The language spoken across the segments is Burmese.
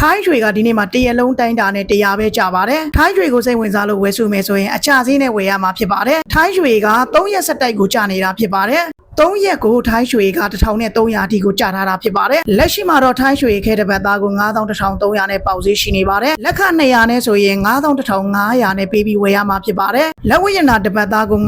ထိုင်းရွှေကဒီနေ့မှာတရက်လုံးတိုင်းတာနဲ့တရားပဲကြပါတယ်ထိုင်းရွှေကိုစိတ်ဝင်စားလို့ဝယ်စုမယ်ဆိုရင်အချဈေးနဲ့ဝယ်ရမှာဖြစ်ပါတယ်ထိုင်းရွှေက3ရက်ဆက်တိုက်ကိုကြာနေတာဖြစ်ပါတယ် 3ရက်ကိုထိုင်းရွှေက1300အထိကိုကြာထားတာဖြစ်ပါတယ်လက်ရှိမှာတော့ထိုင်းရွှေခဲတစ်ပတ်သားကို9300နဲ့ပေါက်ဈေးရှိနေပါတယ်လက်ခ200နဲ့ဆိုရင်9100နဲ့ပေးပြီးဝယ်ရမှာဖြစ်ပါတယ်လက်ဝိယနာတစ်ပတ်သားကို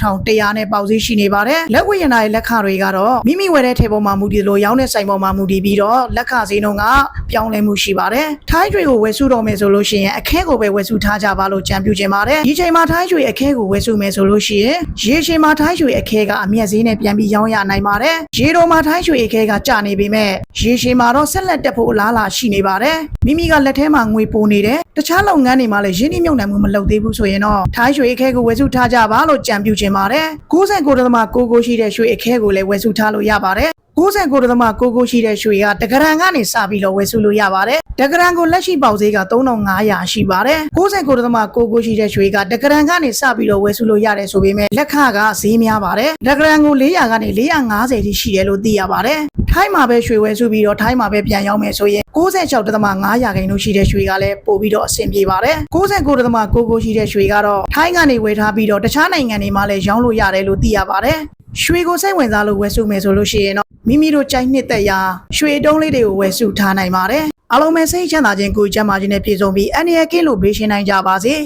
9200နဲ့ပေါက်ဈေးရှိနေပါတယ်လက်ဝိယနာရဲ့လက်ခတွေကတော့မိမိဝယ်တဲ့ထေပေါ်မှာမူတည်လို့ရောင်းတဲ့ဆိုင်ပေါ်မှာမူတည်ပြီးတော့လက်ခဈေးနှုန်းကပြောင်းလဲမှုရှိပါတယ်ထိုင်းရွှေကိုဝယ်စုတော့မယ်ဆိုလို့ရှိရင်အခဲကိုပဲဝယ်စုထားကြပါလို့ကြံပြုချင်ပါတယ်ဒီချိန်မှာထိုင်းရွှေအခဲကိုဝယ်စုမယ်ဆိုလို့ရှိရင်ရေချိန်မှာထိုင်းရွှေအခဲကအမျက်ဈေးနဲ့ပြန်ပြီးရောင်းရနိုင်ပါတယ်ရေတော်မှာထိုင်းရွှေအခဲကကျနေပေမဲ့ရေချိန်မှာတော့ဆက်လက်တက်ဖို့အလားအလာရှိနေပါတယ်မိမိကလက်ထဲမှာငွေပိုနေတယ်တခြားလုပ်ငန်းတွေမှာလည်းရင်းနှီးမြှုပ်နှံမှုမလုပ်သေးဘူးဆိုရင်တော့ထိုင်းရွှေအခဲကိုဝယ်စုထားကြပါလို့ကြံပြုချင်ပါတယ်69.99ရှိတဲ့ရွှေအခဲကိုလည်းဝယ်စုထားလို့ရပါတယ် 69.99ရှိတဲ့ရွှေကတဂရန်ကနေစပြီးတော့ဝယ်စုလို့ရပါတယ်။တဂရန်ကိုလက်ရှိပေါက်ဈေးက3500ရှိပါတယ်။69.99ရှိတဲ့ရွှေကတဂရန်ကနေစပြီးတော့ဝယ်စုလို့ရတယ်ဆိုပေမဲ့လက်ခကဈေးများပါတယ်။တဂရန်ကို400ကနေ450ထိရှိတယ်လို့သိရပါတယ်။ထိုင်းမှာပဲရွှေဝယ်စုပြီးတော့ထိုင်းမှာပဲပြန်ရောက်မယ်ဆိုရင်96.5ရာခိုင်နှုန်းရှိတဲ့ရွှေကလည်းပို့ပြီးတော့အဆင်ပြေပါတယ်။69.99ရှိတဲ့ရွှေကတော့ထိုင်းကနေဝယ်ထားပြီးတော့တခြားနိုင်ငံတွေမှာလည်းရောင်းလို့ရတယ်လို့သိရပါတယ်။ ရွှေကိုစိတ်ဝင်စားလို့ဝယ်စုမယ်ဆိုလို့ရှိရင်တော့မိမိတို့ကြိုက်နှစ်သက်ရာရွှေတုံးလေးတွေကိုဝယ်စုထားနိုင်ပါတယ်။အားလုံးပဲစိတ်ချမ်းသာခြင်းကိုယ်ကျန်းမာခြင်းနဲ့ပြည့်စုံပြီးအန္တရာယ်ကင်းလို့ဘေးရှင်းနိုင်ကြပါစေ။